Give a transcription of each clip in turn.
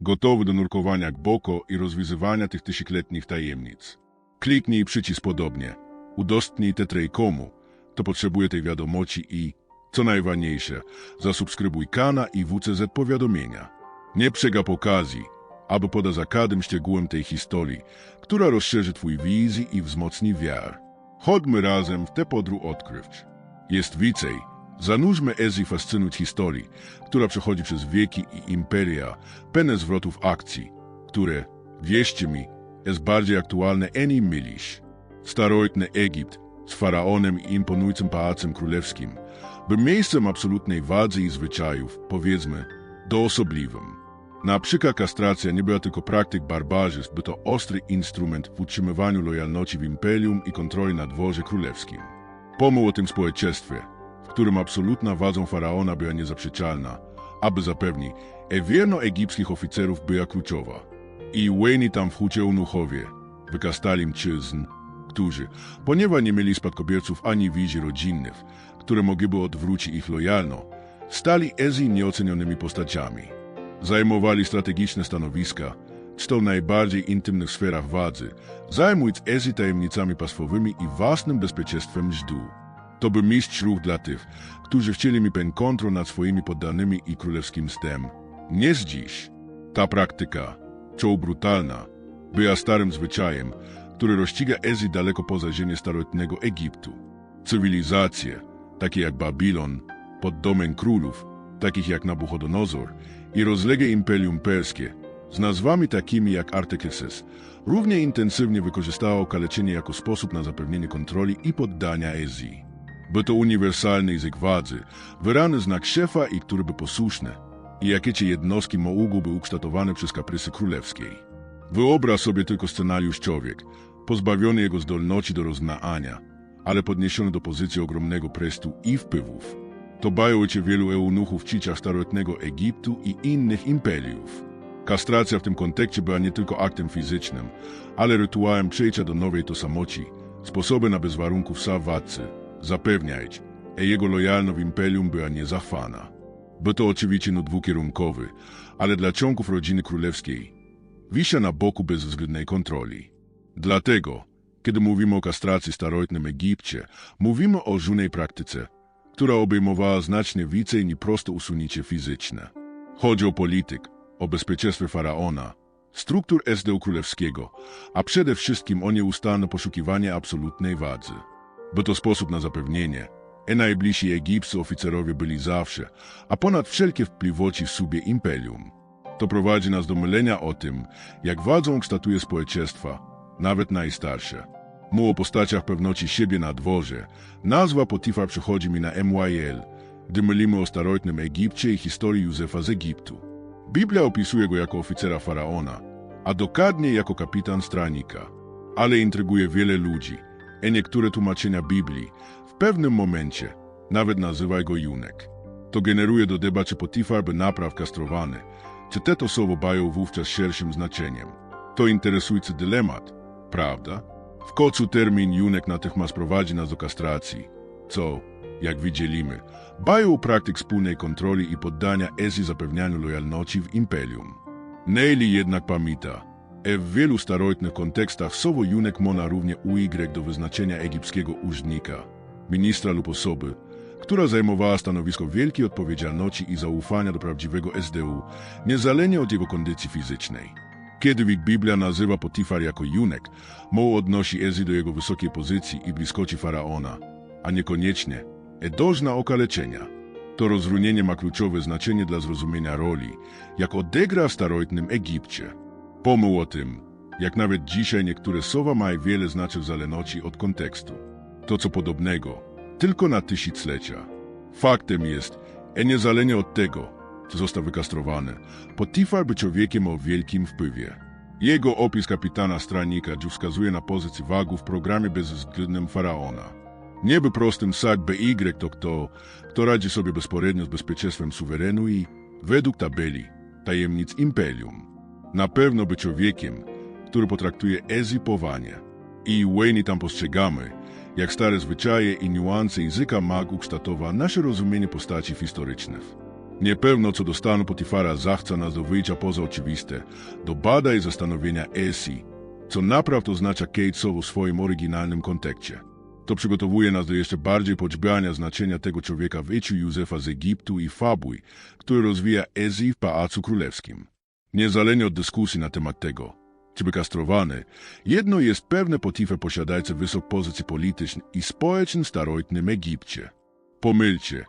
Gotowy do nurkowania głęboko i rozwiązywania tych tysiącletnich tajemnic. Kliknij przycisk podobnie. Udostępnij te komu, to potrzebuje tej wiadomości i, co najważniejsze, zasubskrybuj kanał i WCZ powiadomienia. Nie przegap okazji, aby poda za każdym szczegółem tej historii, która rozszerzy twój wizji i wzmocni wiarę. Chodźmy razem w tę podróż odkryć. Jest więcej. Zanurzmy Ezji fascynując historii, która przechodzi przez wieki i imperia, pełne zwrotów akcji, które, wierzcie mi, jest bardziej aktualne ani mylisz. Starożytny Egipt z faraonem i imponującym pałacem królewskim był miejscem absolutnej władzy i zwyczajów, powiedzmy, doosobliwym. Na przykład kastracja nie była tylko praktyk barbarzyzm, by to ostry instrument w utrzymywaniu lojalności w imperium i kontroli nad dworze królewskim. Pomył o tym społeczeństwie, którym absolutna władzą faraona była niezaprzeczalna, aby zapewnić, e wierno egipskich oficerów była kluczowa. I łeni tam w hucie eunuchowie, wykastali mężczyzn, którzy, ponieważ nie mieli spadkobierców ani wizji rodzinnych, które mogłyby odwrócić ich lojalno, stali Ezji nieocenionymi postaciami. Zajmowali strategiczne stanowiska, czy to w najbardziej intymnych sferach władzy, zajmując Ezji tajemnicami państwowymi i własnym bezpieczeństwem żdu. To by mistrz ruch dla tych, którzy chcieli mi pen kontrol nad swoimi poddanymi i królewskim stem. Nie z dziś. Ta praktyka, czoł brutalna, była starym zwyczajem, który rozściga Ezji daleko poza ziemię starożytnego Egiptu. Cywilizacje, takie jak Babilon, pod domem królów, takich jak Nabuchodonozor i rozległe imperium perskie, z nazwami takimi jak Artaxerxes, równie intensywnie wykorzystało okaleczenie jako sposób na zapewnienie kontroli i poddania Ezji. By to uniwersalny język władzy, wyrażany znak szefa i który by posłuszny, i jakie ci jednostki mogłyby ukształtowane przez kaprysy królewskiej. Wyobraź sobie tylko scenariusz człowiek, pozbawiony jego zdolności do rozmaania, ale podniesiony do pozycji ogromnego prestu i wpływów. To bają cię wielu eunuchów w ciciach starożytnego Egiptu i innych imperiów. Kastracja w tym kontekście była nie tylko aktem fizycznym, ale rytuałem przejścia do nowej tożsamości, sposobem na bez warunków sam władcy, zapewniać, że jego lojalność w imperium była niezachwana. Był to oczywiście no dwukierunkowy, ale dla członków rodziny królewskiej wisia na boku bezwzględnej kontroli. Dlatego, kiedy mówimy o kastracji starożytnym Egipcie, mówimy o żunej praktyce, która obejmowała znacznie więcej niż prosto usunięcie fizyczne. Chodzi o polityk, o bezpieczeństwo faraona, struktur SDU królewskiego, a przede wszystkim o nieustanne poszukiwanie absolutnej władzy. Był to sposób na zapewnienie, że najbliżsi egipscy oficerowie byli zawsze, a ponad wszelkie wpływości w sobie imperium. To prowadzi nas do mylenia o tym, jak władzą kształtuje społeczeństwa, nawet najstarsze. Mu o postaciach pewności siebie na dworze, nazwa Potifar przychodzi mi na MYL, gdy mylimy o starożytnym Egipcie i historii Józefa z Egiptu. Biblia opisuje go jako oficera faraona, a dokładnie jako kapitan stranika. Ale intryguje wiele ludzi, a niektóre tłumaczenia Biblii w pewnym momencie nawet nazywa go Junek. To generuje do debat, czy Potifar by napraw kastrowany, czy te to słowo bają wówczas szerszym znaczeniem. To interesujący dylemat, prawda? W końcu termin Junek natychmiast prowadzi nas do kastracji, co, jak widzieliśmy, bają praktyk wspólnej kontroli i poddania Ezji zapewnianiu lojalności w imperium. Neili jednak pamięta, w wielu starożytnych kontekstach słowo Junek mona równie UY do wyznaczenia egipskiego urzędnika, ministra lub osoby, która zajmowała stanowisko wielkiej odpowiedzialności i zaufania do prawdziwego SDU, niezależnie od jego kondycji fizycznej. Kiedy Biblia nazywa Potifar jako Junek, Mo odnosi Ezi do jego wysokiej pozycji i bliskości faraona, a niekoniecznie e dożna okaleczenia. To rozróżnienie ma kluczowe znaczenie dla zrozumienia roli, jak odegra w starożytnym Egipcie. Pomył o tym, jak nawet dzisiaj niektóre słowa mają wiele znaczeń w zależności od kontekstu. To co podobnego, tylko na tysiąclecia. Faktem jest, że niezależnie od tego, co został wykastrowany, Potifar był człowiekiem o wielkim wpływie. Jego opis kapitana stranika wskazuje na pozycję wagu w programie bezwzględnym faraona. Nie był prostym sak BY to kto, kto radzi sobie bezporednio z bezpieczeństwem suwerenu i, według tabeli, tajemnic imperium. Na pewno był człowiekiem, który potraktuje Ezji powanie. I Wayne tam postrzegamy, jak stare zwyczaje i niuanse języka mag ukształtowa nasze rozumienie postaci historycznych. Niepewno co do stanu Potifara zachca nas do wyjścia poza oczywiste, do bada i zastanowienia Esi, co naprawdę oznacza Kejtso w swoim oryginalnym kontekście. To przygotowuje nas do jeszcze bardziej poćbiania znaczenia tego człowieka w życiu Józefa z Egiptu i fabuły, który rozwija Ezi w Pałacu Królewskim. Niezależnie od dyskusji na temat tego, czy by kastrowany, jedno jest pewne Potifar posiadający wysoką pozycję polityczną i społeczną w starożytnym Egipcie. Pomylcie,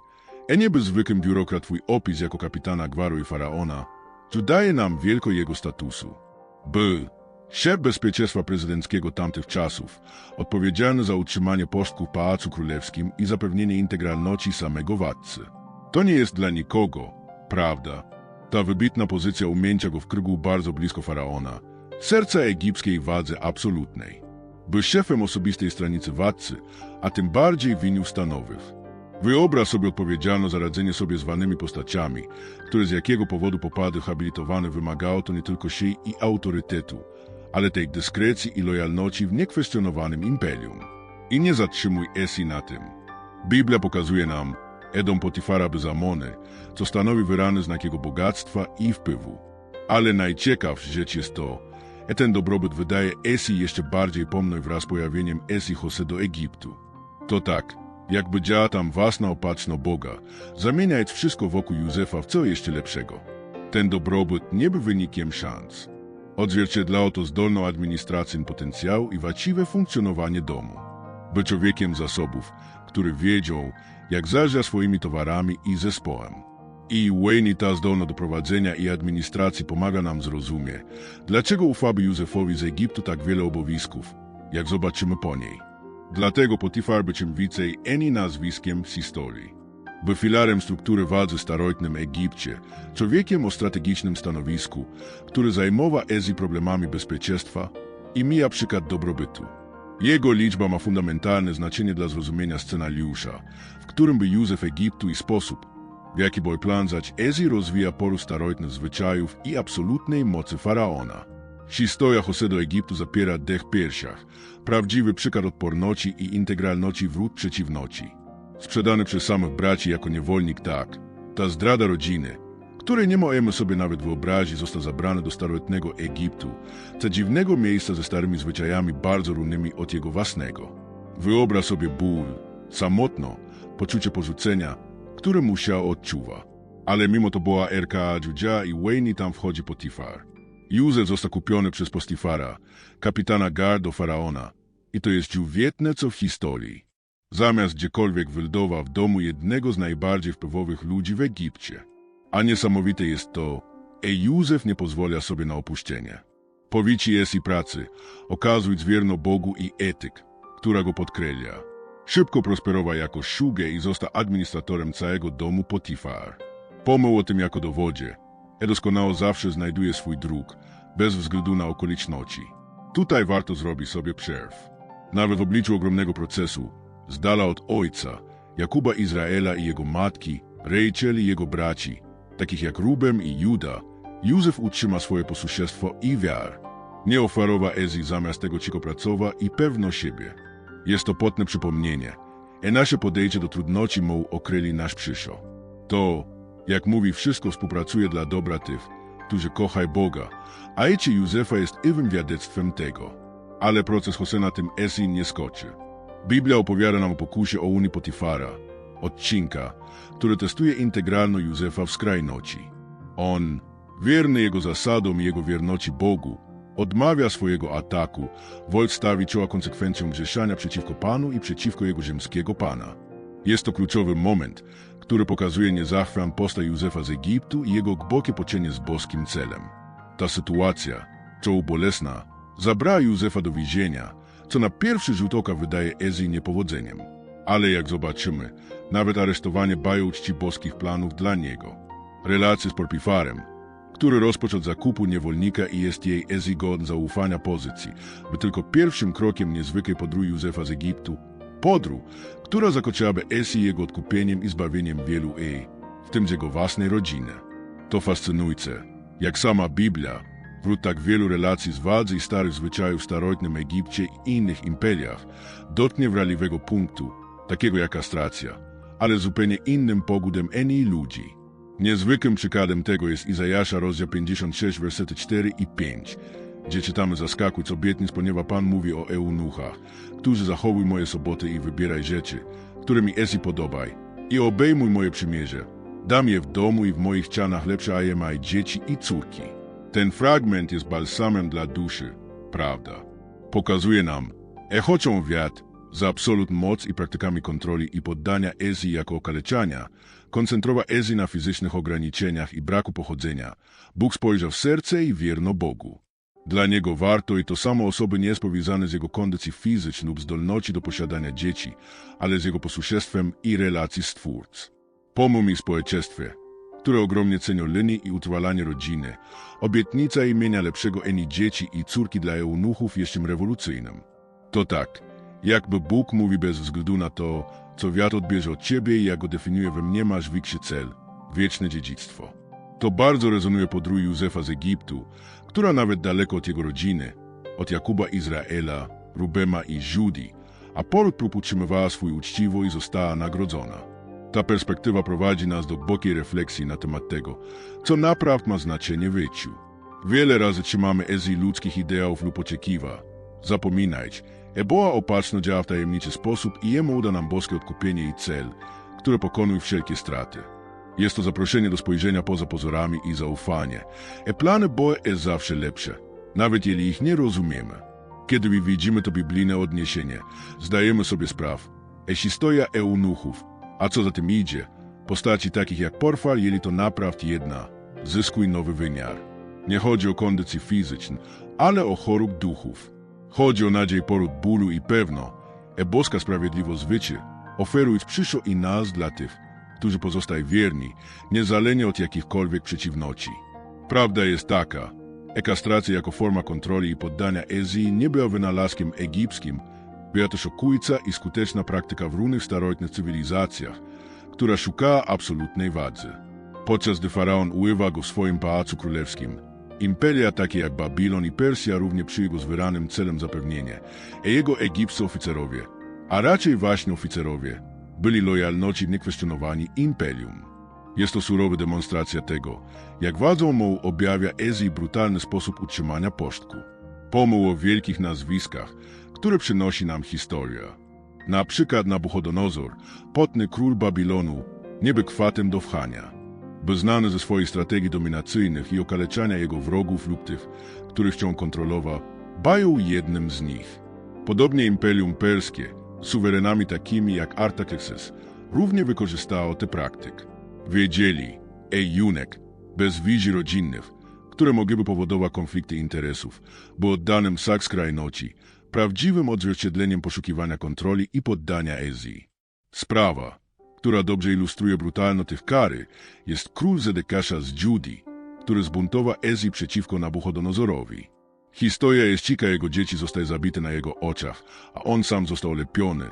a nie by zwykłym biurokrat twój opis jako kapitana gwaru i faraona, co daje nam wielko jego statusu. B. Szef bezpieczeństwa prezydenckiego tamtych czasów, odpowiedzialny za utrzymanie porządku w Pałacu Królewskim i zapewnienie integralności samego władcy. To nie jest dla nikogo, prawda? Ta wybitna pozycja umięcia go w krygu bardzo blisko faraona, serca egipskiej władzy absolutnej. Był szefem osobistej stronicy władcy, a tym bardziej winił stanowych. Wyobraź sobie odpowiedzialność za radzenie sobie z wanymi postaciami, które z jakiego powodu popady habilitowane wymagało to nie tylko sił i autorytetu, ale tej dyskrecji i lojalności w niekwestionowanym imperium. I nie zatrzymuj Esi na tym. Biblia pokazuje nam Edom Potifara Bezamony, co stanowi wyraźny znak jego bogactwa i wpływu. Ale najciekawsza rzecz jest to, że ten dobrobyt wydaje Esi jeszcze bardziej pomny wraz z pojawieniem Esi Jose do Egiptu. To tak, jakby działa tam własna opatrzno Boga, zamieniając wszystko wokół Józefa w co jeszcze lepszego. Ten dobrobyt nie był wynikiem szans. Odzwierciedlało to zdolną administrację potencjału i właściwe funkcjonowanie domu. Był człowiekiem zasobów, który wiedział, jak zarządzać swoimi towarami i zespołem. I Wayne ta zdolna do prowadzenia i administracji pomaga nam zrozumieć, dlaczego ufamy Józefowi z Egiptu tak wiele obowiązków, jak zobaczymy po niej. Dlatego Potifar był czym więcej ani nazwiskiem z historii. Był filarem struktury władzy w starożytnym Egipcie, człowiekiem o strategicznym stanowisku, który zajmował Ezi problemami bezpieczeństwa i mija przykład dobrobytu. Jego liczba ma fundamentalne znaczenie dla zrozumienia scenariusza, w którym był Józef Egiptu i sposób, w jaki był plan zać Ezi rozwija poru starożytnych zwyczajów i absolutnej mocy faraona. Historia Jose do Egiptu zapiera dech piersiach, prawdziwy przykład odporności i integralności wrót przeciwności. Sprzedany przez samych braci jako niewolnik tak, ta zdrada rodziny, której nie możemy sobie nawet wyobrazić, został zabrany do starożytnego Egiptu, co dziwnego miejsca ze starymi zwyczajami bardzo różnymi od jego własnego. Wyobraź sobie ból, samotno, poczucie porzucenia, które musiał odczuwa. Ale mimo to była RKA Judzia i Wayne tam wchodzi Potifar. Józef został kupiony przez Postifara, kapitana gardo faraona. I to jest dziuwietne co w historii. Zamiast gdziekolwiek wylądował w domu jednego z najbardziej wpływowych ludzi w Egipcie. A niesamowite jest to, że Józef nie pozwala sobie na opuszczenie. Powici jest i pracy, okazując wierno Bogu i etyk, która go podkreśla. Szybko prosperował jako szugę i został administratorem całego domu Potifar. Pomył o tym jako dowodzie, e doskonało zawsze znajduje swój dróg, bez względu na okoliczności. Tutaj warto zrobić sobie przerw. Nawet w obliczu ogromnego procesu, z dala od ojca, Jakuba Izraela i jego matki, Rachel i jego braci, takich jak Rubem i Juda, Józef utrzyma swoje posłuszeństwo i wiar. Nie oferowa Ezi zamiast tego cicho pracowa i pewno siebie. Jest to potne przypomnienie, e nasze podejście do trudności mu okryli nasz przyszło. To, jak mówi, wszystko współpracuje dla dobra tych, którzy kochaj Boga, a ecie Józefa jest iwym wiadectwem tego. Ale proces Hosena tym Esi nie skoczy. Biblia opowiada nam o pokusie o Unii Potifara, odcinka, który testuje integralność Józefa w skrajności. On, wierny jego zasadom i jego wierności Bogu, odmawia swojego ataku, wol stawi czoła konsekwencjom grzeszania przeciwko Panu i przeciwko jego ziemskiego Pana. Jest to kluczowy moment, który pokazuje niezachwian postać Józefa z Egiptu i jego głębokie poczenie z boskim celem. Ta sytuacja, co bolesna, zabrała Józefa do więzienia, co na pierwszy rzut oka wydaje Ezi niepowodzeniem. Ale jak zobaczymy, nawet aresztowanie bają czci boskich planów dla niego. Relacje z Porpifarem, który rozpoczął zakupu niewolnika i jest jej Ezi godny zaufania pozycji, by tylko pierwszym krokiem niezwykłej podróży Józefa z Egiptu, podróż, która zakończyłaby Esi jego odkupieniem i zbawieniem wielu jej, w tym jego własnej rodziny. To fascynujące, jak sama Biblia, wśród tak wielu relacji z władzy i starych zwyczajów w starożytnym Egipcie i innych imperiach, dotknie wrażliwego punktu, takiego jak kastracja, ale zupełnie innym pogódem eni ludzi. Niezwykłym przykładem tego jest Izajasza, rozdział 56, wersety 4 i 5, gdzie czytamy zaskakuj z obietnic, ponieważ Pan mówi o eunuchach, którzy zachowuj moje soboty i wybieraj rzeczy, które mi esi podobaj, i obejmuj moje przymierze. Dam je w domu i w moich cianach lepsze, a je maj dzieci i córki. Ten fragment jest balsamem dla duszy, prawda? Pokazuje nam, echoczą wiat za absolut moc i praktykami kontroli i poddania Ezji jako okaleczania, koncentrowa Ezji na fizycznych ograniczeniach i braku pochodzenia. Bóg spojrzał w serce i wierno Bogu. Dla niego warto i to samo osoby nie powiązane z jego kondycji fizycznej lub zdolności do posiadania dzieci, ale z jego posłuszeństwem i relacji z Twórcą. Pomóż mi społeczeństwie, które ogromnie cenią linii i utrwalanie rodziny. Obietnica imienia lepszego eni dzieci i córki dla eunuchów jest czym rewolucyjnym. To tak, jakby Bóg mówi bez względu na to, co wiatr odbierze od ciebie i jak go definiuje we mnie masz większy cel, wieczne dziedzictwo. To bardzo rezonuje podrój Józefa z Egiptu, która nawet daleko od jego rodziny, od Jakuba Izraela, Rubema i Judi, a poród prób utrzymywała swój uczciwo i została nagrodzona. Ta perspektywa prowadzi nas do głębokiej refleksji na temat tego, co naprawdę ma znaczenie w życiu. Wiele razy trzymamy ezji ludzkich ideałów lub oczekiwa. Zapominajcie, Eboła opatrzno działa w tajemniczy sposób i jemu uda nam boskie odkupienie i cel, które pokonują wszelkie straty. Jest to zaproszenie do spojrzenia poza pozorami i zaufanie. E plany Boga jest zawsze lepsze, nawet jeśli ich nie rozumiemy. Kiedy widzimy to biblijne odniesienie, zdajemy sobie sprawę, e historia eunuchów, a co za tym idzie, postaci takich jak Porfal, jeśli to naprawdę jedna, zyskuj nowy wymiar. Nie chodzi o kondycję fizyczną, ale o chorób duchów. Chodzi o nadzieję poród bólu i pewno, e boska sprawiedliwość wycie, oferując przyszło i nas dla tych, którzy pozostają wierni, niezależnie od jakichkolwiek przeciwności. Prawda jest taka, e kastracja jako forma kontroli i poddania Ezji nie była wynalazkiem egipskim, była to szokujca i skuteczna praktyka w różnych starożytnych cywilizacjach, która szukała absolutnej władzy. Podczas gdy faraon uływa go w swoim pałacu królewskim, Imperia takie jak Babilon i Persja równie przyjęły z wyranym celem zapewnienie, a jego egipscy oficerowie, a raczej właśnie oficerowie, byli lojalności niekwestionowani imperium. Jest to surowa demonstracja tego, jak władzą mu objawia Ezji brutalny sposób utrzymania posztku. Pomół o wielkich nazwiskach, które przynosi nam historia. Na przykład Nabuchodonozor, potny król Babilonu, nie kwatem do wchania był znany ze swojej strategii dominacyjnych i okaleczania jego wrogów lub tych, których chciał kontrolować, bają jednym z nich. Podobnie Imperium Perskie, suwerenami takimi jak Artaxerxes, równie wykorzystało tę praktyk. Wiedzieli, Ejunek, bez wizji rodzinnych, które mogłyby powodować konflikty interesów, był oddanym sak skrajności, prawdziwym odzwierciedleniem poszukiwania kontroli i poddania Ezji. Sprawa, która dobrze ilustruje brutalno tych kary, jest król Zedekasza z Judii, który zbuntował Ezji przeciwko Nabuchodonozorowi. Historia jest cika, jego dzieci zostały zabite na jego oczach, a on sam został lepiony.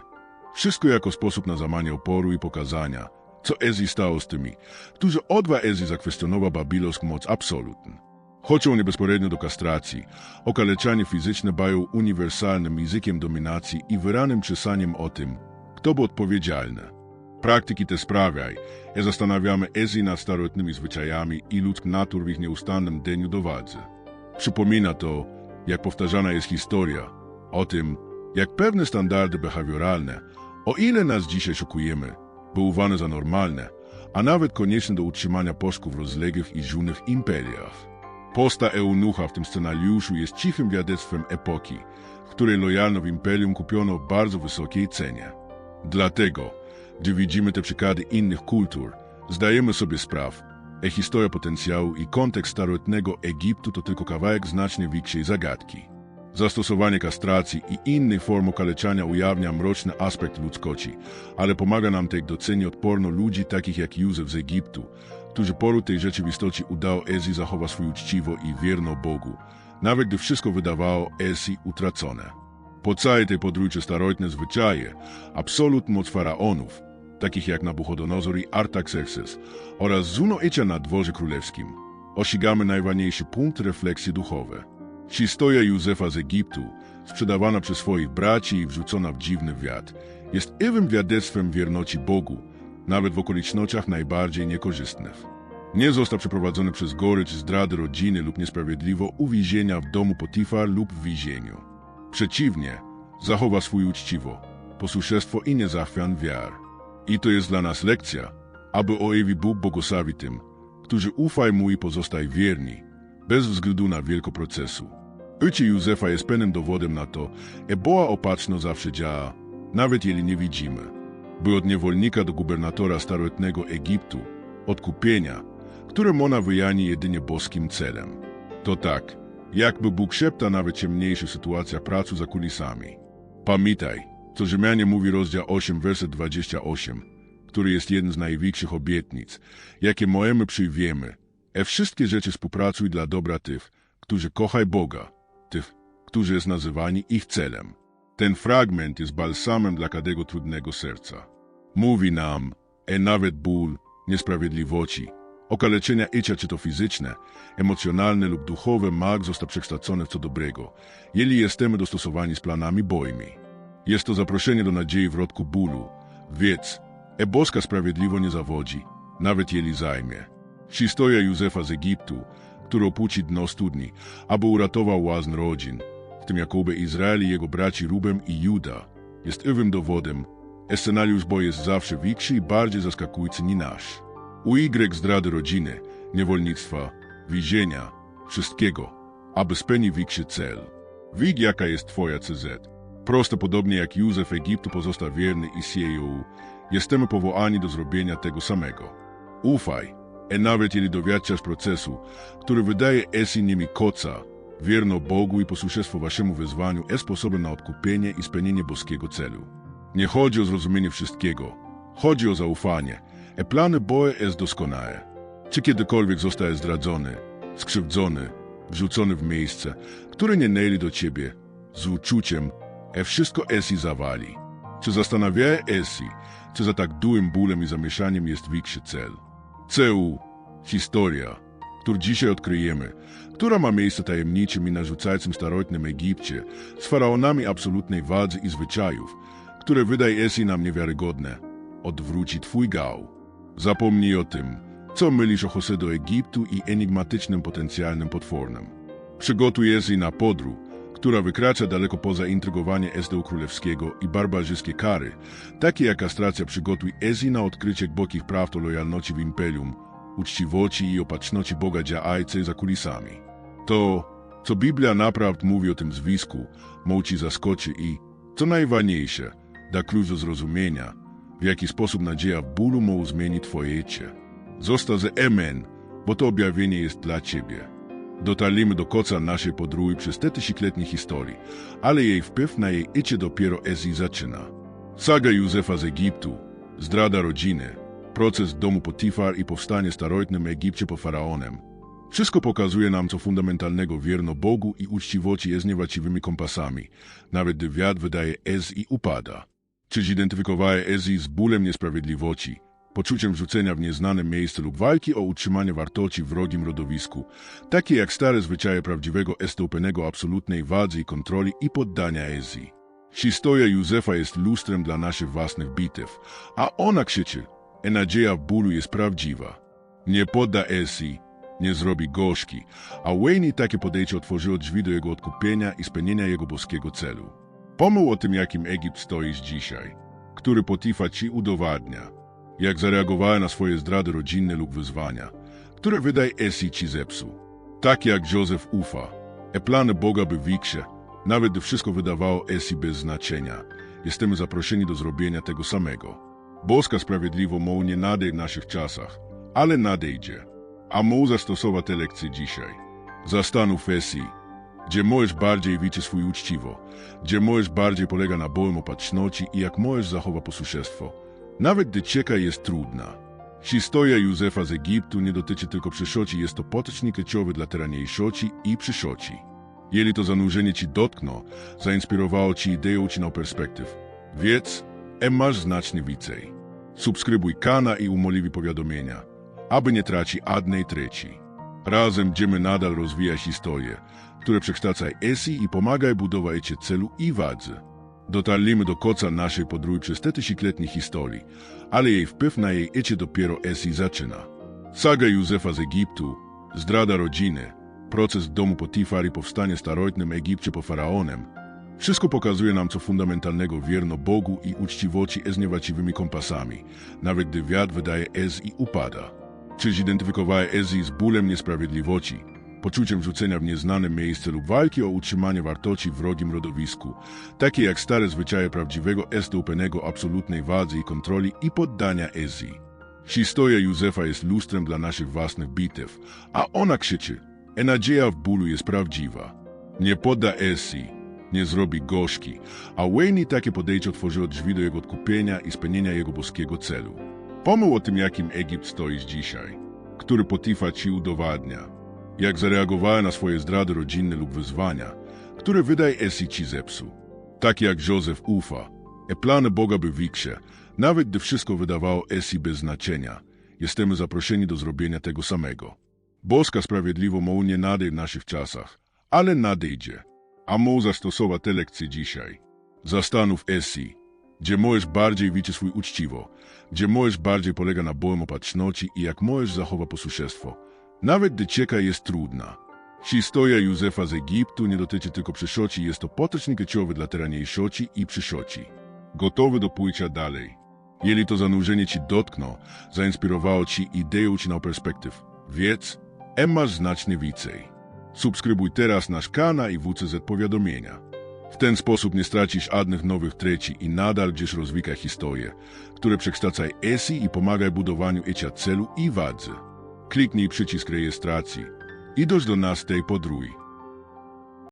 Wszystko jako sposób na zamanie oporu i pokazania, co Ezji stało z tymi, którzy odwa Ezji zakwestionował babilonską moc absolutną. Chodzą nie bezporednio do kastracji, okaleczanie fizyczne bają uniwersalnym językiem dominacji i wyranym przesaniem o tym, kto był odpowiedzialny. Praktyki te sprawiaj, że zastanawiamy Ezji nad starożytnymi zwyczajami i ludzką natur w ich nieustannym deniu do władzy. Przypomina to, jak powtarzana jest historia, o tym, jak pewne standardy behawioralne, o ile nas dzisiaj szokujemy, były za normalne, a nawet konieczne do utrzymania porządku w rozległych i żółnych imperiach. Posta eunucha w tym scenariuszu jest cichym wiadectwem epoki, której lojalno w imperium kupiono w bardzo wysokiej cenie. Dlatego gdy widzimy te przykłady innych kultur, zdajemy sobie sprawę, że historia potencjału i kontekst starożytnego Egiptu to tylko kawałek znacznie większej zagadki. Zastosowanie kastracji i innych form okaleczania ujawnia mroczny aspekt ludzkości, ale pomaga nam też docenić odporno ludzi takich jak Józef z Egiptu, którzy poru tej rzeczywistości udało Ezji zachować swój uczciwo i wierno Bogu, nawet gdy wszystko wydawało Ezji utracone. Po całej tej podróży starożytne zwyczaje, absolut moc faraonów, takich jak Nabuchodonozor i Artaxerxes oraz Zunoicia na dworze królewskim, osigamy najważniejszy punkt refleksji duchowe. Historia Józefa z Egiptu, sprzedawana przez swoich braci i wrzucona w dziwny wiatr, jest ewym wiadectwem wierności Bogu, nawet w okolicznościach najbardziej niekorzystnych. Nie został przeprowadzony przez gorycz, zdrady rodziny lub niesprawiedliwo uwięzienia w domu Potifar lub w więzieniu. Przeciwnie, zachowa swój uczciwo, posłuszeństwo i niezachwian wiar. I to jest dla nas lekcja, aby o Ewi Bóg błogosławi tym, którzy ufaj mu i pozostaj wierni, bez względu na wielko procesu. Ojciec Józefa jest pełnym dowodem na to, że Boa opatrzno zawsze działa, nawet jeśli nie widzimy. By od niewolnika do gubernatora staroetnego Egiptu, od kupienia, które mona wyjani jedynie boskim celem. To tak, jakby Bóg szepta nawet ciemniejsze sytuacja pracu za kulisami. Pamiętaj, co Rzymianie mówi rozdział 8, werset 28, który jest jeden z największych obietnic, jakie możemy przyjmiemy. E wszystkie rzeczy współpracuj dla dobra tych, którzy kochaj Boga, tych, którzy jest nazywani ich celem. Ten fragment jest balsamem dla każdego trudnego serca. Mówi nam, e nawet ból, niesprawiedliwości, okaleczenia życia czy to fizyczne, emocjonalne lub duchowe mag został przekształcony w co dobrego, jeśli jesteśmy dostosowani z planami Boimi. Jest to zaproszenie do nadziei w rodku bólu. Wiedz, e sprawiedliwo nie zawodzi, nawet jeśli zajmie. Historia Józefa z Egiptu, który opuści dno studni, aby uratował łazn rodzin, w tym Jakubę Izrael i jego braci Rubem i Juda, jest owym dowodem, e scenariusz bo jest zawsze większy i bardziej zaskakujący niż nasz. U Y zdrady rodziny, niewolnictwa, więzienia, wszystkiego, aby spełnić większy cel. Widz jaka jest twoja CZ. Prosto podobnie jak Józef Egiptu pozostał wierny i sieją, jesteśmy powołani do zrobienia tego samego. Ufaj, e nawet jeśli dowiadczasz procesu, który wydaje esi nimi koca, wierno Bogu i posłuszeństwo waszemu wezwaniu jest sposobem na odkupienie i spełnienie boskiego celu. Nie chodzi o zrozumienie wszystkiego, chodzi o zaufanie, e plany Boga jest doskonałe. Czy kiedykolwiek zostaje zdradzony, skrzywdzony, wrzucony w miejsce, które nie należy do ciebie, z uczuciem, e wszystko esi zawali. Czy zastanawiaje esi, czy za tak dużym bólem i zamieszaniem jest większy cel? CU, historia, którą dzisiaj odkryjemy, która ma miejsce tajemniczym i narzucającym starożytnym Egipcie, z faraonami absolutnej władzy i zwyczajów, które wydaje esi nam niewiarygodne, odwróci twój gał. Zapomnij o tym, co mylisz o Jose do Egiptu i enigmatycznym potencjalnym potwornym. Przygotuj esi na podróż, która wykracza daleko poza intrygowanie Esdeł Królewskiego i barbarzyskie kary, takie jak kastracja przygotuj Ezi na odkrycie głębokich praw o lojalności w imperium, uczciwości i opatrzności Boga działającej za kulisami. To, co Biblia naprawdę mówi o tym zwisku, moci zaskoczy i, co najważniejsze, da klucz do zrozumienia, w jaki sposób nadzieja w bólu może zmienić twoje życie. Został ze Amen, bo to objawienie jest dla ciebie. Dotarliśmy do końca naszej podróży przez te tysiącletnie historii, ale jej wpływ na jej życie dopiero Ezi zaczyna. Saga Józefa z Egiptu, zdrada rodziny, proces domu Potifar i powstanie starożytnym Egipcie po faraonem. Wszystko pokazuje nam, co fundamentalnego wierno Bogu i uczciwości jest niewłaściwymi kompasami, nawet gdy wiatr wydaje Ez i upada. Czy zidentyfikowała Ezi z bólem niesprawiedliwości, poczuciem rzucenia w nieznane miejsce lub walki o utrzymanie wartości w wrogim rodowisku, takie jak stare zwyczaje prawdziwego estoupenego absolutnej władzy i kontroli i poddania Ezji. Historia Józefa jest lustrem dla naszych własnych bitew, a ona krzyczy, e nadzieja w bólu jest prawdziwa. Nie podda Ezji, nie zrobi gorzki, a Wayne takie podejście otworzyło drzwi do jego odkupienia i spełnienia jego boskiego celu. Pomył o tym, jakim Egipt stoi dzisiaj, który Potifa ci udowadnia, jak zareagowała na swoje zdrady rodzinne lub wyzwania, które wydaje Esi ci zepsuł. Tak jak Józef ufa, e plany Boga by większe, nawet gdy wszystko wydawało Esi bez znaczenia, jesteśmy zaproszeni do zrobienia tego samego. Boska sprawiedliwo może nie nadejdzie w naszych czasach, ale nadejdzie. A może zastosować te lekcje dzisiaj. Zastanów Esi, gdzie możesz bardziej widzieć swój uczciwo, gdzie możesz bardziej polega na Bożym opatrzności i jak możesz zachować posłuszeństwo, nawet gdy cieka jest trudna. Historia Józefa z Egiptu nie dotyczy tylko przyszłości, jest to potocznik kluczowy dla teraniejszości i przyszłości. Jeśli to zanurzenie ci dotknął, zainspirowało ci ideę ci perspektyw, wiedz, e masz znacznie więcej. Subskrybuj kanał i umoliwi powiadomienia, aby nie traci adnej trzeci. Razem będziemy nadal rozwijać historię, które przekształcaj esi i pomagaj budować celu i wadzy. Dotarliśmy do końca naszej podróży te tysiącletnie historii, ale jej wpływ na jej życie dopiero esi zaczyna. Saga Józefa z Egiptu, zdrada rodziny, proces w domu Potifar i powstanie starojtnym Egipcie po faraonem. Wszystko pokazuje nam, co fundamentalnego wierno Bogu i uczciwości z niewaciwymi kompasami, nawet gdy wiatr wydaje ez i upada. Czy zidentyfikowała Ezi z bólem niesprawiedliwości, poczuciem wrzucenia w nieznane miejsce lub walki o utrzymanie wartości w wrogim rodowisku, takie jak stare zwyczaje prawdziwego estoupenego absolutnej władzy i kontroli i poddania Ezi. Historia Józefa jest lustrem dla naszych własnych bitew, a ona krzyczy, e nadzieja w bólu jest prawdziwa. Nie podda Esi, nie zrobi gorzki, a Wayne takie podejście otworzyło drzwi do jego odkupienia i spełnienia jego boskiego celu. Pomył o tym, jakim Egipt stoi dzisiaj, który Potifa ci udowadnia, jak zareagowała na swoje zdrady rodzinne lub wyzwania, które wydaje Esi ci zepsuł. Tak jak Józef ufa, e plany Boga by wiksze, nawet gdy wszystko wydawało Esi bez znaczenia, jesteśmy zaproszeni do zrobienia tego samego. Boska sprawiedliwo mu nie nadejdzie w naszych czasach, ale nadejdzie. A mu zastosować te lekcje dzisiaj. Zastanów Esi, gdzie możesz bardziej widzieć swój uczciwo, gdzie możesz bardziej polega na Bożym opatrzności i jak możesz zachować posłuszeństwo, nawet gdy cieka jest trudna. Historia Józefa z Egiptu nie dotyczy tylko przyszłości, jest to potycznik życiowy dla teraniejszości i przyszłości. Gotowy do pójścia dalej. Jeżeli to zanurzenie ci dotknął, zainspirowało ci ideę ci na perspektyw, wiedz, masz znacznie więcej. Subskrybuj teraz nasz kanał i WCZ powiadomienia. W ten sposób nie stracisz żadnych nowych treści i nadal gdzieś rozwija historię, które przekształcaj ESI i pomagaj budowaniu ecia celu i wadzy. Kliknij przycisk rejestracji i dość do nas tej podróży.